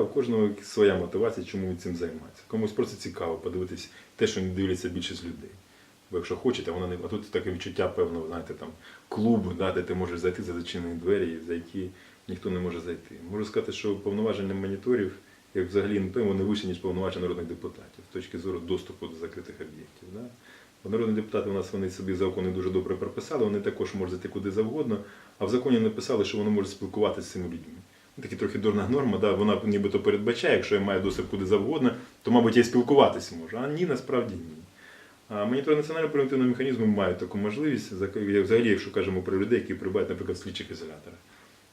У кожного своя мотивація, чому він цим займається. Комусь просто цікаво подивитись те, що не дивляться більшість людей. Бо якщо хочете, вона не. А тут таке відчуття певного, знаєте, там клубу, да, де ти можеш зайти за зачинені двері, за які ніхто не може зайти. Можу сказати, що повноваження моніторів, як взагалі не вони вищі, ніж повноваження народних депутатів з точки зору доступу до закритих об'єктів. Да? Бо народні депутати у нас вони собі закони дуже добре прописали, вони також можуть зайти куди завгодно, а в законі написали, що вони можуть спілкуватися з цими людьми. Такі трохи дурна норма, да, вона нібито передбачає, якщо я маю доступ куди завгодно, то, мабуть, я і спілкуватися можу. А ні, насправді ні. А монітор національного превентивного механізму має таку можливість, взагалі, якщо кажемо про людей, які прибувають, наприклад, слідчих ізоляторах.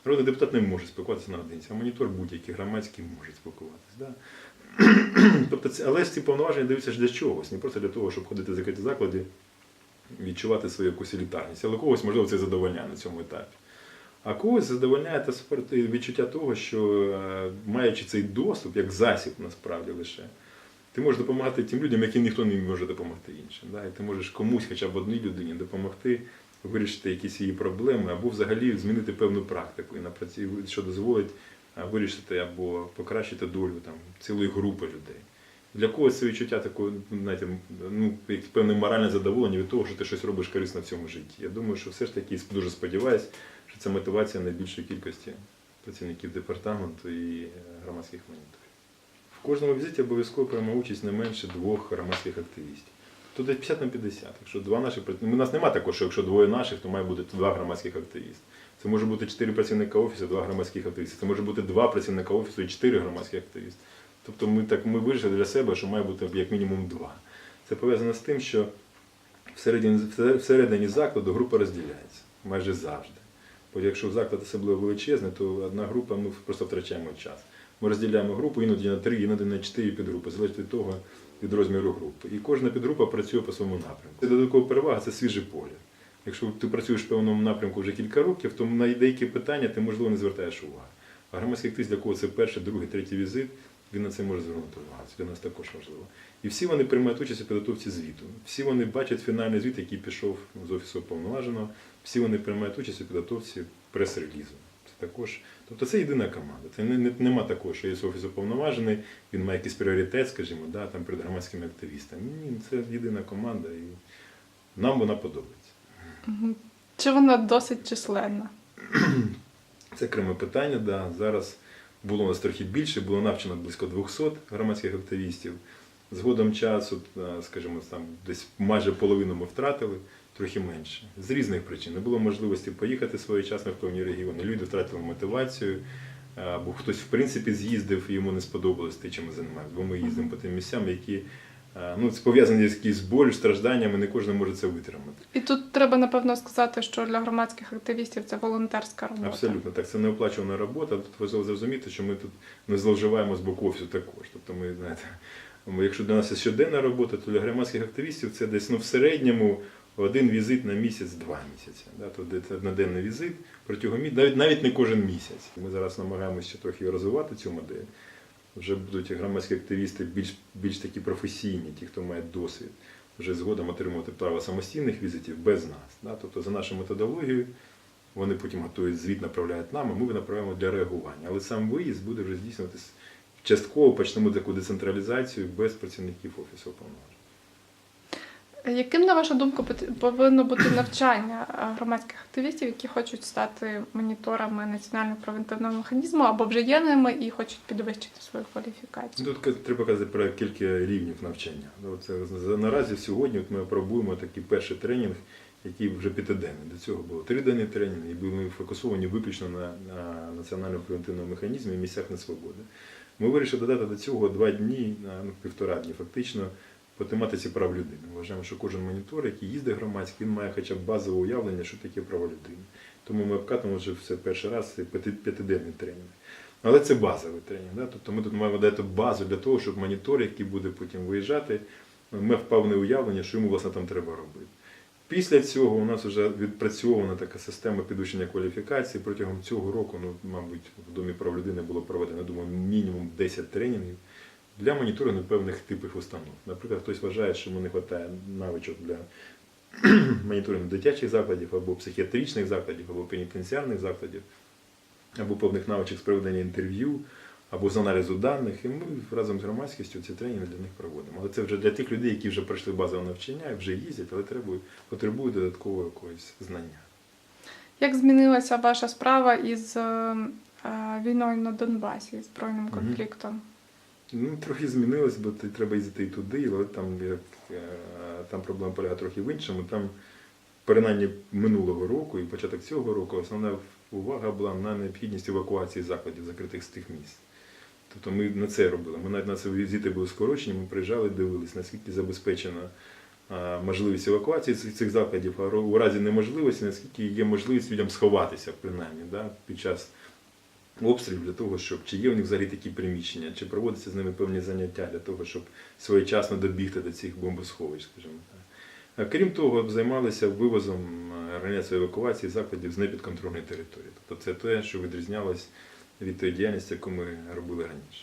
Народний депутат не може спілкуватися наодинці, а монітор будь-який громадський може спілкуватися. Да? тобто, але ці повноваження даються ж для чогось, не просто для того, щоб ходити в закриті заклади, відчувати свою якусь елітарність. Але когось, можливо, це задовольняє на цьому етапі. А когось задовольняє та відчуття того, що е, маючи цей доступ, як засіб насправді лише, ти можеш допомагати тим людям, яким ніхто не може допомогти іншим. Да? І ти можеш комусь, хоча б одній людині, допомогти вирішити якісь її проблеми, або взагалі змінити певну практику, і що дозволить е, вирішити або покращити долю там, цілої групи людей. Для когось це відчуття такого, знаєте, ну, певне моральне задоволення від того, що ти щось робиш корисно в цьому житті. Я думаю, що все ж таки дуже сподіваюся, що це мотивація найбільшої кількості працівників департаменту і е, громадських моніторів. В кожному візиті обов'язково прийме участь не менше двох громадських активістів. Тут десь 50 на 50. Якщо два праців- ну, у нас немає такого, що якщо двоє наших, то має бути два громадських активісти. Це може бути чотири працівника офісу, два громадських активісти. Це може бути два працівника офісу і чотири громадських активісти. Тобто ми так ми вирішили для себе, що має бути як мінімум два. Це пов'язано з тим, що всередині, всередині закладу група розділяється майже завжди. Бо якщо заклад особливо величезний, то одна група ми просто втрачаємо час. Ми розділяємо групу іноді на три, іноді на чотири підгрупи, залежить від того, від розміру групи. І кожна підгрупа працює по своєму напрямку. Це додаткова перевага це свіжий погляд. Якщо ти працюєш в певному напрямку вже кілька років, то на деякі питання ти можливо не звертаєш уваги. А громадський активіст, для кого це перший, другий, третій візит, він на це може звернути увагу. Це для нас також важливо. І всі вони приймають участь у підготовці звіту. Всі вони бачать фінальний звіт, який пішов з офісу повноваженого. Всі вони приймають участь у підготовці прес-релізу. Це також, тобто це єдина команда. Це не, не, нема такого, що є з офісу повноважений, він має якийсь пріоритет, скажімо, да, там перед громадськими активістами. Ні, це єдина команда, і нам вона подобається. Чи вона досить численна? Це окреме питання. Да. Зараз було нас трохи більше, було навчено близько 200 громадських активістів. Згодом часу, е, скажімо, там десь майже половину ми втратили, трохи менше. З різних причин. Не було можливості поїхати своєчасно в певні регіони. Люди втратили мотивацію, е, або хтось в принципі з'їздив і йому не сподобалось те, чим ми займаємося. Бо ми їздимо по тим місцям, які ну, це пов'язані з якісь болю, стражданнями, не кожен може це витримати. І тут треба напевно сказати, що для громадських активістів це волонтерська робота. Абсолютно так. Це неоплачувана робота. Тут важливо зрозуміти, що ми тут не зловживаємо з боку офісу також. Тобто ми знаєте, якщо для нас є щоденна робота, то для громадських активістів це десь ну, в середньому один візит на місяць, два місяці. Да? Тобто це одноденний візит протягом місяця, навіть, навіть не кожен місяць. Ми зараз намагаємося трохи розвивати цю модель. Вже будуть громадські активісти більш, більш такі професійні, ті, хто має досвід, вже згодом отримувати право самостійних візитів без нас. Да? Тобто за нашу методологію вони потім готують звіт, направляють нам, а ми направляємо для реагування. Але сам виїзд буде вже здійснюватися частково почнемо таку децентралізацію без працівників офісу уповноваженого. Яким, на вашу думку, повинно бути навчання е, громадських активістів, які хочуть стати моніторами національного превентивного механізму або вже є ними і хочуть підвищити свою кваліфікацію? Тут треба казати про кілька рівнів навчання. Ну, Це наразі сьогодні от ми пробуємо такий перший тренінг, який вже п'ятиденний. До цього було триденний тренінг, і були фокусовані виключно на, на національному превентивному механізмі і місцях несвободи. Ми вирішили додати до цього два дні, ну, півтора дні фактично, по тематиці прав людини. Вважаємо, що кожен монітор, який їздить громадський, він має хоча б базове уявлення, що таке право людини. Тому ми обкатуємо вже все перший раз п'ятиденний тренінг. Але це базовий тренінг. Да? Тобто ми тут маємо дати базу для того, щоб монітор, який буде потім виїжджати, мав певне уявлення, що йому власне там треба робити. Після цього у нас вже відпрацьована така система підвищення кваліфікації. Протягом цього року, ну, мабуть, в Домі прав людини було проведено, я думаю, мінімум 10 тренінгів для моніторингу певних типів установ. Наприклад, хтось вважає, що йому не вистачає навичок для моніторингу дитячих закладів або психіатричних закладів, або пенітенціарних закладів, або певних навичок з проведення інтерв'ю, або з аналізу даних. І ми разом з громадськістю ці тренінги для них проводимо. Але це вже для тих людей, які вже пройшли базове навчання вже їздять, але требують, потребують додаткового якогось знання. Як змінилася ваша справа із е, е, війною на Донбасі, збройним конфліктом? Ну, трохи змінилось, бо треба їздити і туди, але там, е, там проблема полягає трохи в іншому. Там, принаймні минулого року і початок цього року, основна увага була на необхідність евакуації закладів закритих з тих місць. Тобто ми на це робили. Ми навіть на це візити були скорочені, ми приїжджали, дивилися, наскільки забезпечена можливість евакуації цих, цих закладів, а у разі неможливості, наскільки є можливість людям сховатися, принаймні, да, під час обстрілів для того, щоб чи є у них взагалі такі приміщення, чи проводяться з ними певні заняття для того, щоб своєчасно добігти до цих бомбосховищ, скажімо так. Крім того, займалися вивозом організації евакуації закладів з непідконтрольної території. Тобто це те, що відрізнялось від тої діяльності, яку ми робили раніше.